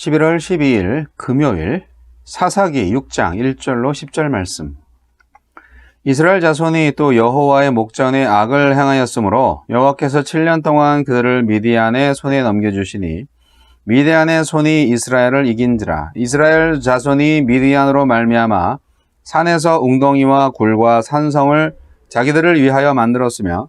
11월 12일 금요일 사사기 6장 1절로 10절 말씀. 이스라엘 자손이 또 여호와의 목전에 악을 행하였으므로 여호와께서 7년 동안 그들을 미디안의 손에 넘겨주시니 미디안의 손이 이스라엘을 이긴지라 이스라엘 자손이 미디안으로 말미암아 산에서 웅덩이와 굴과 산성을 자기들을 위하여 만들었으며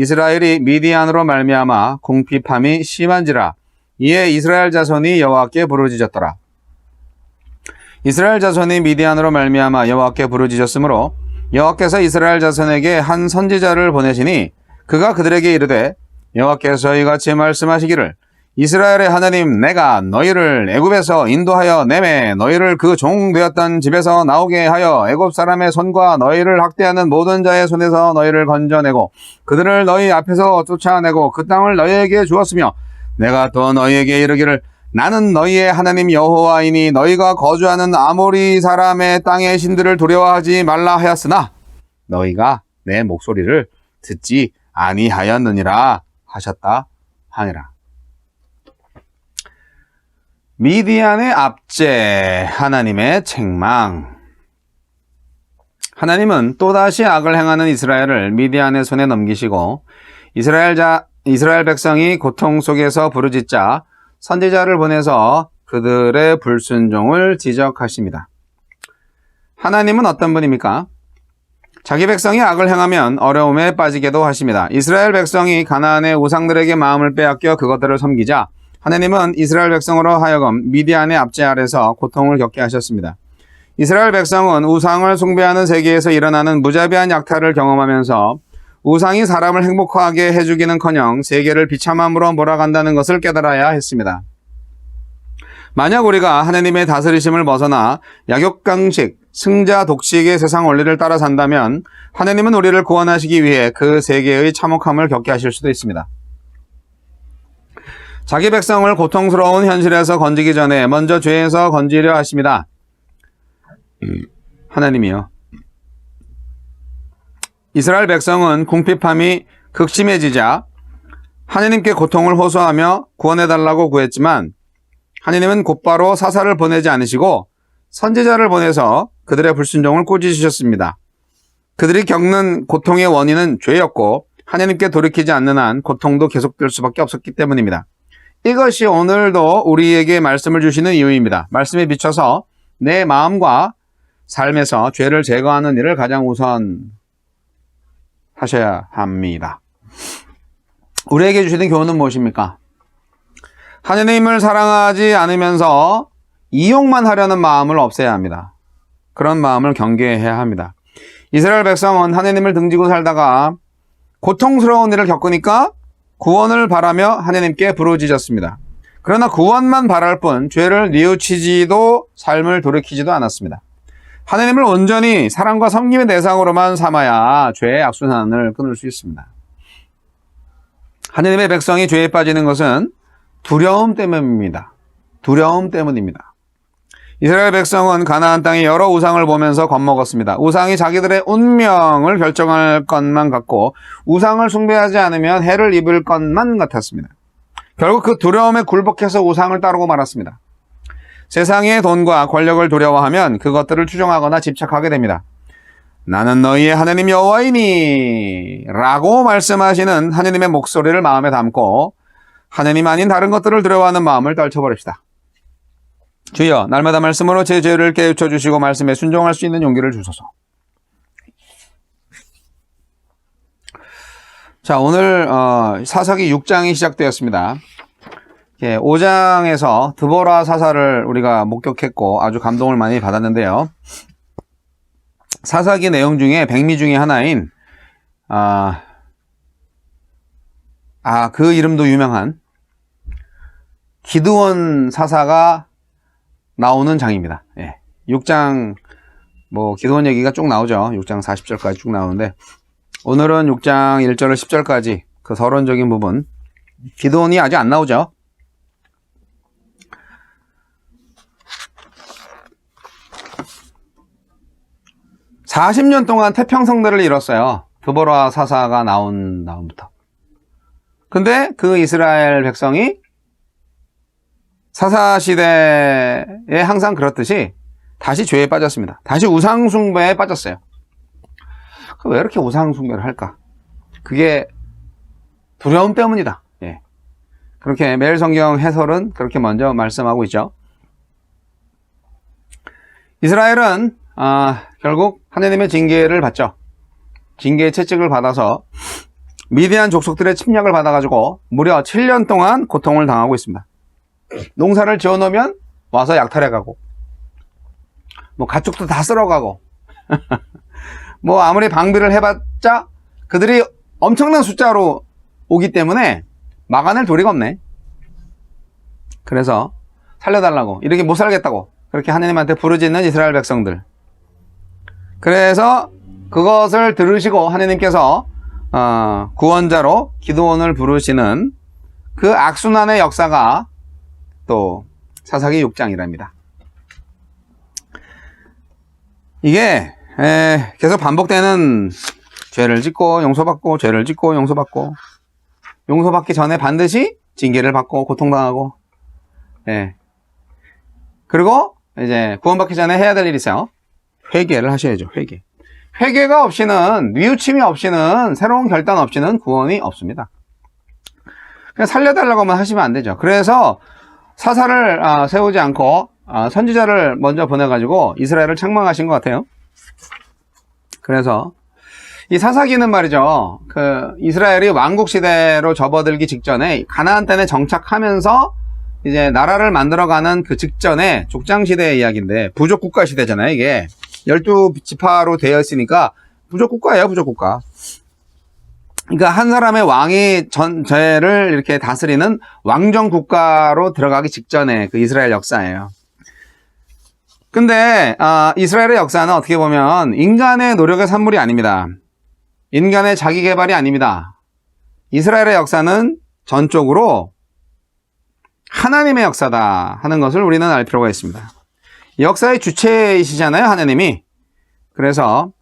이스라엘이 미디안으로 말미암아 궁핍함이 심한지라 이에 이스라엘 자손이 여호와께 부르짖었더라. 이스라엘 자손이 미디안으로 말미암아 여호와께 부르짖었으므로 여호와께서 이스라엘 자손에게 한 선지자를 보내시니 그가 그들에게 이르되 여호와께서 이같이 말씀하시기를 이스라엘의 하나님 내가 너희를 애굽에서 인도하여 내매 너희를 그 종 되었던 집에서 나오게 하여 애굽 사람의 손과 너희를 학대하는 모든 자의 손에서 너희를 건져내고 그들을 너희 앞에서 쫓아내고 그 땅을 너희에게 주었으며 내가 또 너희에게 이르기를 나는 너희의 하나님 여호와이니 너희가 거주하는 아모리 사람의 땅의 신들을 두려워하지 말라 하였으나 너희가 내 목소리를 듣지 아니하였느니라 하셨다 하니라. 미디안의 압제, 하나님의 책망. 하나님은 또다시 악을 행하는 이스라엘을 미디안의 손에 넘기시고 이스라엘 자, 이스라엘 백성이 고통 속에서 부르짖자 선지자를 보내서 그들의 불순종을 지적하십니다. 하나님은 어떤 분입니까? 자기 백성이 악을 행하면 어려움에 빠지게도 하십니다. 이스라엘 백성이 가나안의 우상들에게 마음을 빼앗겨 그것들을 섬기자 하나님은 이스라엘 백성으로 하여금 미디안의 압제 아래서 고통을 겪게 하셨습니다. 이스라엘 백성은 우상을 숭배하는 세계에서 일어나는 무자비한 약탈을 경험하면서 우상이 사람을 행복하게 해주기는커녕 세계를 비참함으로 몰아간다는 것을 깨달아야 했습니다. 만약 우리가 하나님의 다스리심을 벗어나 약육강식, 승자 독식의 세상 원리를 따라 산다면 하나님은 우리를 구원하시기 위해 그 세계의 참혹함을 겪게 하실 수도 있습니다. 자기 백성을 고통스러운 현실에서 건지기 전에 먼저 죄에서 건지려 하십니다. 하나님이요. 이스라엘 백성은 궁핍함이 극심해지자 하나님께 고통을 호소하며 구원해달라고 구했지만 하나님은 곧바로 사사를 보내지 않으시고 선지자를 보내서 그들의 불순종을 꾸짖으셨습니다. 그들이 겪는 고통의 원인은 죄였고 하나님께 돌이키지 않는 한 고통도 계속될 수밖에 없었기 때문입니다. 이것이 오늘도 우리에게 말씀을 주시는 이유입니다. 말씀에 비춰서 내 마음과 삶에서 죄를 제거하는 일을 가장 우선 하셔야 합니다. 우리에게 주시는 교훈은 무엇입니까? 하나님을 사랑하지 않으면서 이용만 하려는 마음을 없애야 합니다. 그런 마음을 경계해야 합니다. 이스라엘 백성은 하나님을 등지고 살다가 고통스러운 일을 겪으니까 구원을 바라며 하나님께 부르짖었습니다. 그러나 구원만 바랄 뿐 죄를 뉘우치지도 삶을 돌이키지도 않았습니다. 하나님을 온전히 사랑과 섬김의 대상으로만 삼아야 죄의 악순환을 끊을 수 있습니다. 하나님의 백성이 죄에 빠지는 것은 두려움 때문입니다. 두려움 때문입니다. 이스라엘 백성은 가나안 땅의 여러 우상을 보면서 겁먹었습니다. 우상이 자기들의 운명을 결정할 것만 같고 우상을 숭배하지 않으면 해를 입을 것만 같았습니다. 결국 그 두려움에 굴복해서 우상을 따르고 말았습니다. 세상의 돈과 권력을 두려워하면 그것들을 추종하거나 집착하게 됩니다. 나는 너희의 하나님 여호와이니 라고 말씀하시는 하나님의 목소리를 마음에 담고 하나님 아닌 다른 것들을 두려워하는 마음을 떨쳐버립시다. 주여 날마다 말씀으로 제 죄를 깨우쳐 주시고 말씀에 순종할 수 있는 용기를 주소서. 자 오늘 어, 사사기 6장이 시작되었습니다. 5장에서 드보라 사사를 우리가 목격했고 아주 감동을 많이 받았는데요. 사사기 내용 중에 백미 중에 하나인 아, 아, 그 이름도 유명한 기드원 사사가 나오는 장입니다. 예. 6장 뭐 기도원 얘기가 쭉 나오죠. 6장 40절까지 쭉 나오는데 오늘은 6장 1절 10절까지 그 서론적인 부분 기도원이 아직 안 나오죠. (40년) 동안 태평성대를 이뤘어요 드보라 사사가 나온 다음부터 근데 그 이스라엘 백성이 사사 시대에 항상 그렇듯이 다시 죄에 빠졌습니다. 다시 우상숭배에 빠졌어요. 그왜 이렇게 우상숭배를 할까? 그게 두려움 때문이다. 예. 그렇게 매일 성경 해설은 그렇게 먼저 말씀하고 있죠. 이스라엘은 아, 결국 하나님의 징계를 받죠. 징계의 채찍을 받아서 미디안 족속들의 침략을 받아가지고 무려 7년 동안 고통을 당하고 있습니다. 농사를 지어 놓으면 와서 약탈해 가고 뭐 가축도 다 쓸어 가고 뭐 아무리 방비를 해봤자 그들이 엄청난 숫자로 오기 때문에 막아낼 도리가 없네. 그래서 살려달라고 이렇게 못 살겠다고 그렇게 하나님한테 부르짖는 이스라엘 백성들. 그래서 그것을 들으시고 하나님께서 어, 구원자로 기도원을 부르시는 그 악순환의 역사가 또 사사기 6장이랍니다. 이게 에, 계속 반복되는 죄를 짓고 용서받고 죄를 짓고 용서받고 용서받기 전에 반드시 징계를 받고 고통당하고 예. 그리고 이제 구원받기 전에 해야 될 일이 있어요. 회개를 하셔야죠. 회개. 회개가 없이는 뉘우침이 없이는 새로운 결단 없이는 구원이 없습니다. 그냥 살려달라고만 하시면 안 되죠. 그래서 사사를 아, 세우지 않고 아, 선지자를 먼저 보내가지고 이스라엘을 책망하신 것 같아요. 그래서 이 사사기는 말이죠. 그 이스라엘이 왕국 시대로 접어들기 직전에 가나안 땅에 정착하면서 이제 나라를 만들어가는 그 직전에 족장 시대의 이야기인데 부족 국가 시대잖아요. 이게 열두 지파로 되어 있으니까 부족 국가예요. 부족 국가. 그러니까 한 사람의 왕이 전체를 이렇게 다스리는 왕정 국가로 들어가기 직전에 그 이스라엘 역사예요. 근데 아, 이스라엘의 역사는 어떻게 보면 인간의 노력의 산물이 아닙니다. 인간의 자기 개발이 아닙니다. 이스라엘의 역사는 전적으로 하나님의 역사다 하는 것을 우리는 알 필요가 있습니다. 역사의 주체이시잖아요, 하나님이. 그래서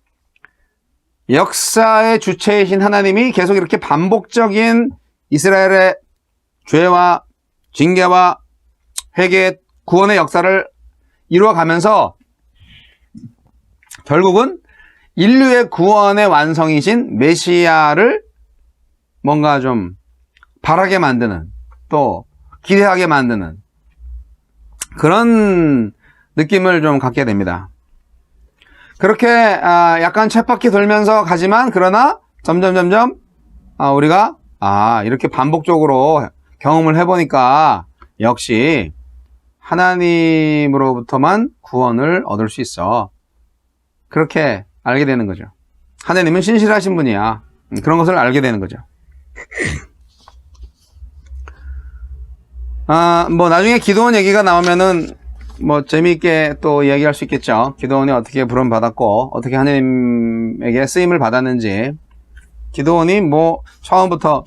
역사의 주체이신 하나님이 계속 이렇게 반복적인 이스라엘의 죄와 징계와 회개, 구원의 역사를 이루어가면서 결국은 인류의 구원의 완성이신 메시아를 뭔가 좀 바라게 만드는 또 기대하게 만드는 그런 느낌을 좀 갖게 됩니다. 그렇게 아, 약간 쳇바퀴 돌면서 가지만 그러나 점점 점점 아, 우리가 아 이렇게 반복적으로 경험을 해보니까 역시 하나님으로부터만 구원을 얻을 수 있어. 그렇게 알게 되는 거죠. 하나님은 신실하신 분이야. 음, 그런 것을 알게 되는 거죠. 아, 뭐 나중에 기도원 얘기가 나오면은 뭐 재미있게 또 이야기할 수 있겠죠. 기도원이 어떻게 부름 받았고 어떻게 하나님에게 쓰임을 받았는지. 기도원이 뭐 처음부터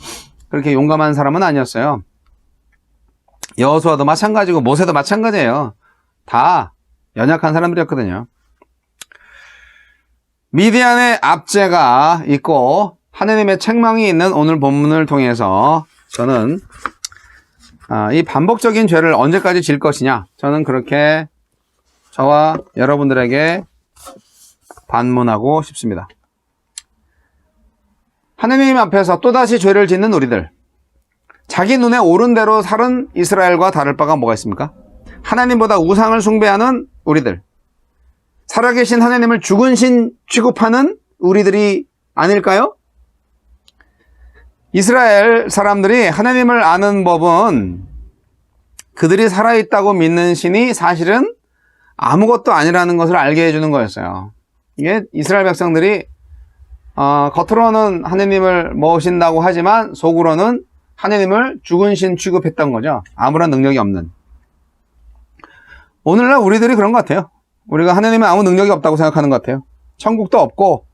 그렇게 용감한 사람은 아니었어요. 여호수아도 마찬가지고 모세도 마찬가지예요. 다 연약한 사람들이었거든요. 미디안의 압제가 있고 하느님의 책망이 있는 오늘 본문을 통해서 저는 아, 이 반복적인 죄를 언제까지 질 것이냐 저는 그렇게 저와 여러분들에게 반문하고 싶습니다. 하느님 앞에서 또다시 죄를 짓는 우리들 자기 눈에 옳은 대로 살은 이스라엘과 다를 바가 뭐가 있습니까? 하나님보다 우상을 숭배하는 우리들. 살아계신 하나님을 죽은 신 취급하는 우리들이 아닐까요? 이스라엘 사람들이 하나님을 아는 법은 그들이 살아있다고 믿는 신이 사실은 아무것도 아니라는 것을 알게 해주는 거였어요. 이게 이스라엘 백성들이 어, 겉으로는 하나님을 모신다고 하지만 속으로는 하나님을 죽은 신 취급했던 거죠. 아무런 능력이 없는. 오늘날 우리들이 그런 것 같아요. 우리가 하나님은 아무 능력이 없다고 생각하는 것 같아요. 천국도 없고,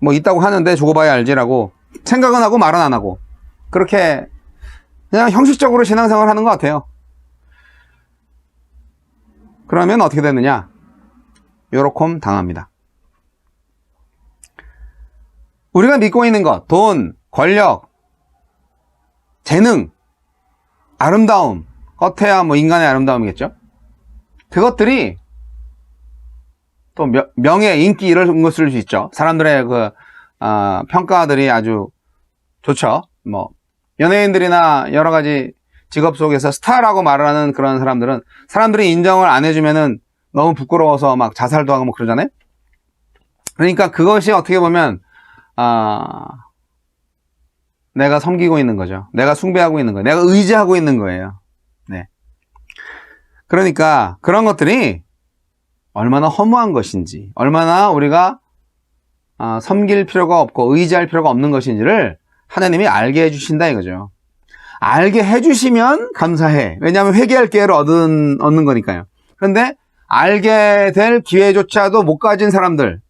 뭐 있다고 하는데 조고 봐야 알지라고 생각은 하고 말은 안 하고, 그렇게 그냥 형식적으로 신앙생활 하는 것 같아요. 그러면 어떻게 되느냐? 요렇게 당합니다. 우리가 믿고 있는 것, 돈, 권력, 재능, 아름다움, 겉에야 뭐 인간의 아름다움이겠죠? 그것들이 또 명- 명예, 인기 이런 것을 수 있죠. 사람들의 그 아, 평가들이 아주 좋죠. 뭐 연예인들이나 여러 가지 직업 속에서 스타라고 말을 하는 그런 사람들은 사람들이 인정을 안 해주면은 너무 부끄러워서 막 자살도 하고 뭐 그러잖아요. 그러니까 그것이 어떻게 보면 아 내가 섬기고 있는 거죠. 내가 숭배하고 있는 거예요. 내가 의지하고 있는 거예요. 네. 그러니까 그런 것들이 얼마나 허무한 것인지, 얼마나 우리가 아, 섬길 필요가 없고 의지할 필요가 없는 것인지를 하나님이 알게 해주신다 이거죠. 알게 해주시면 감사해. 왜냐하면 회개할 기회를 얻은, 얻는 거니까요. 그런데 알게 될 기회조차도 못 가진 사람들,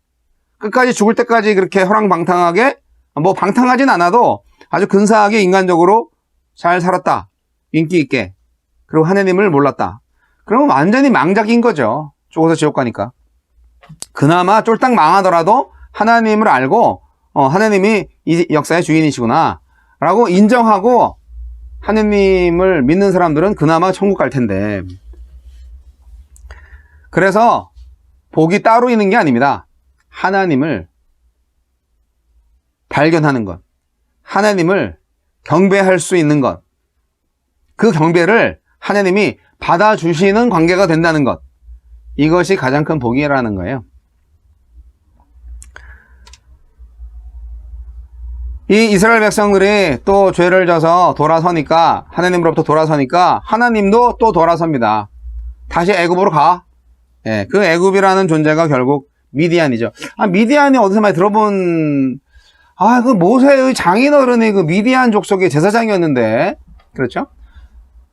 끝까지 죽을 때까지 그렇게 허랑방탕하게, 뭐 방탕하진 않아도 아주 근사하게 인간적으로 잘 살았다. 인기 있게. 그리고 하나님을 몰랐다. 그러면 완전히 망작인 거죠. 죽어서 지옥 가니까. 그나마 쫄딱 망하더라도 하나님을 알고, 어, 하나님이 이 역사의 주인이시구나. 라고 인정하고 하느님을 믿는 사람들은 그나마 천국 갈 텐데. 그래서 복이 따로 있는 게 아닙니다. 하나님을 발견하는 것. 하나님을 경배할 수 있는 것. 그 경배를 하나님이 받아주시는 관계가 된다는 것. 이것이 가장 큰 복이라는 거예요. 이 이스라엘 백성들이 또 죄를 져서 돌아서니까 하나님으로부터 돌아서니까 하나님도 또 돌아섭니다. 다시 애굽으로 가. 예, 그 애굽이라는 존재가 결국 미디안이죠. 아, 미디안이 어디서 많이 들어본 아, 그 모세의 장인어른이 그 미디안 족속의 제사장이었는데 그렇죠?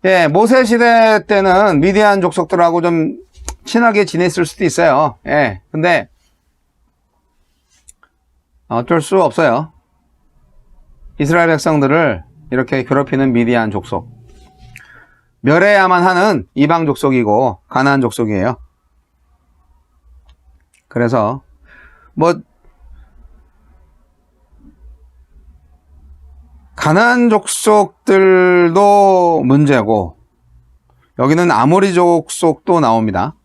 예, 모세 시대 때는 미디안 족속들하고 좀 친하게 지냈을 수도 있어요. 예, 근데 어쩔 수 없어요. 이스라엘 백성들을 이렇게 괴롭히는 미디안 족속. 멸해야만 하는 이방 족속이고 가나안 족속이에요. 그래서 뭐 가나안 족속들도 문제고 여기는 아모리 족속도 나옵니다.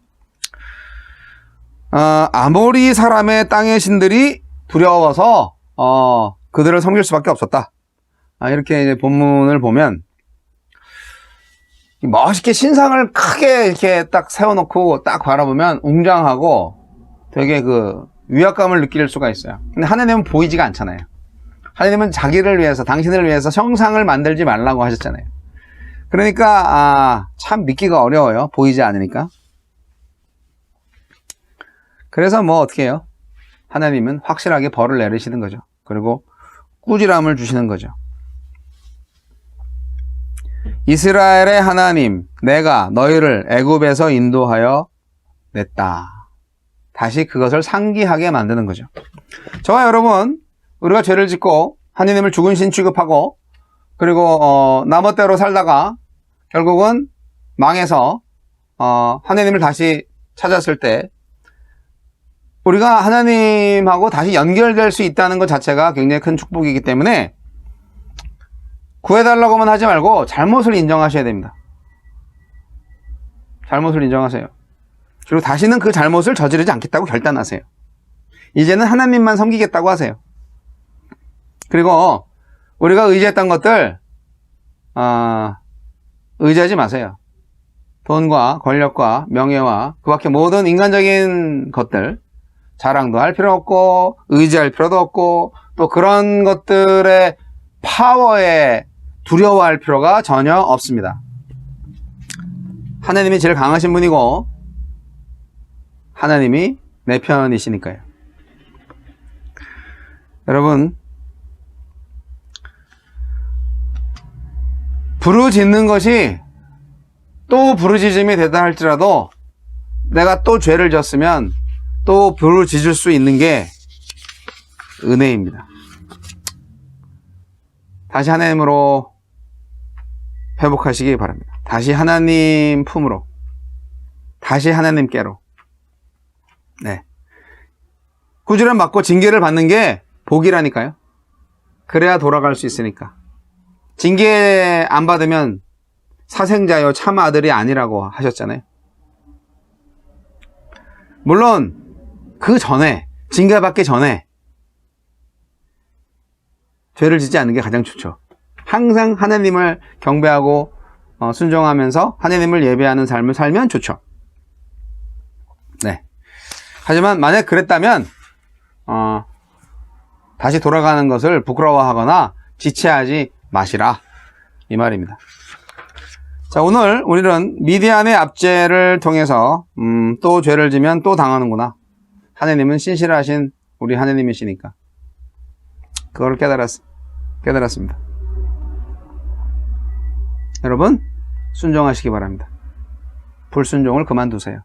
어, 아모리 사람의 땅의 신들이 두려워서 어, 그들을 섬길 수밖에 없었다. 아, 이렇게 본문을 보면 멋있게 신상을 크게 이렇게 딱 세워놓고 딱 바라보면 웅장하고 되게 그 위압감을 느낄 수가 있어요. 근데 하나님은 보이지가 않잖아요. 하나님은 자기를 위해서, 당신을 위해서 형상을 만들지 말라고 하셨잖아요. 그러니까, 아, 참 믿기가 어려워요. 보이지 않으니까. 그래서 뭐 어떻게 해요? 하나님은 확실하게 벌을 내리시는 거죠. 그리고 꾸지람을 주시는 거죠. 이스라엘의 하나님, 내가 너희를 애굽에서 인도하여 냈다. 다시 그것을 상기하게 만드는 거죠. 저와 여러분, 우리가 죄를 짓고 하나님을 죽은 신 취급하고 그리고 어, 나멋대로 살다가 결국은 망해서 어, 하나님을 다시 찾았을 때 우리가 하나님하고 다시 연결될 수 있다는 것 자체가 굉장히 큰 축복이기 때문에 구해달라고만 하지 말고 잘못을 인정하셔야 됩니다. 잘못을 인정하세요. 그리고 다시는 그 잘못을 저지르지 않겠다고 결단하세요. 이제는 하나님만 섬기겠다고 하세요. 그리고 우리가 의지했던 것들 아, 의지하지 마세요. 돈과 권력과 명예와 그 밖에 모든 인간적인 것들 자랑도 할 필요 없고 의지할 필요도 없고 또 그런 것들의 파워에 두려워할 필요가 전혀 없습니다. 하나님이 제일 강하신 분이고 하나님이 내 편이시니까요. 여러분 부르짖는 것이 또 부르짖음이 되다 할지라도 내가 또 죄를 졌으면 또 부를 지을 수 있는 게 은혜입니다. 다시 하나님으로 회복하시기 바랍니다. 다시 하나님 품으로, 다시 하나님께로. 네. 구주를 맞고 징계를 받는 게 복이라니까요. 그래야 돌아갈 수 있으니까. 징계 안 받으면 사생자요 참 아들이 아니라고 하셨잖아요. 물론 그 전에 징계받기 전에 죄를 짓지 않는 게 가장 좋죠. 항상 하나님을 경배하고 어, 순종하면서 하나님을 예배하는 삶을 살면 좋죠. 네. 하지만 만약 그랬다면 어, 다시 돌아가는 것을 부끄러워하거나 지체하지 마시라 이 말입니다. 자 오늘 우리는 미디안의 압제를 통해서 음, 또 죄를 지면 또 당하는구나. 하나님은 신실하신 우리 하나님이시니까 그걸 깨달았, 깨달았습니다. 여러분 순종하시기 바랍니다. 불순종을 그만두세요.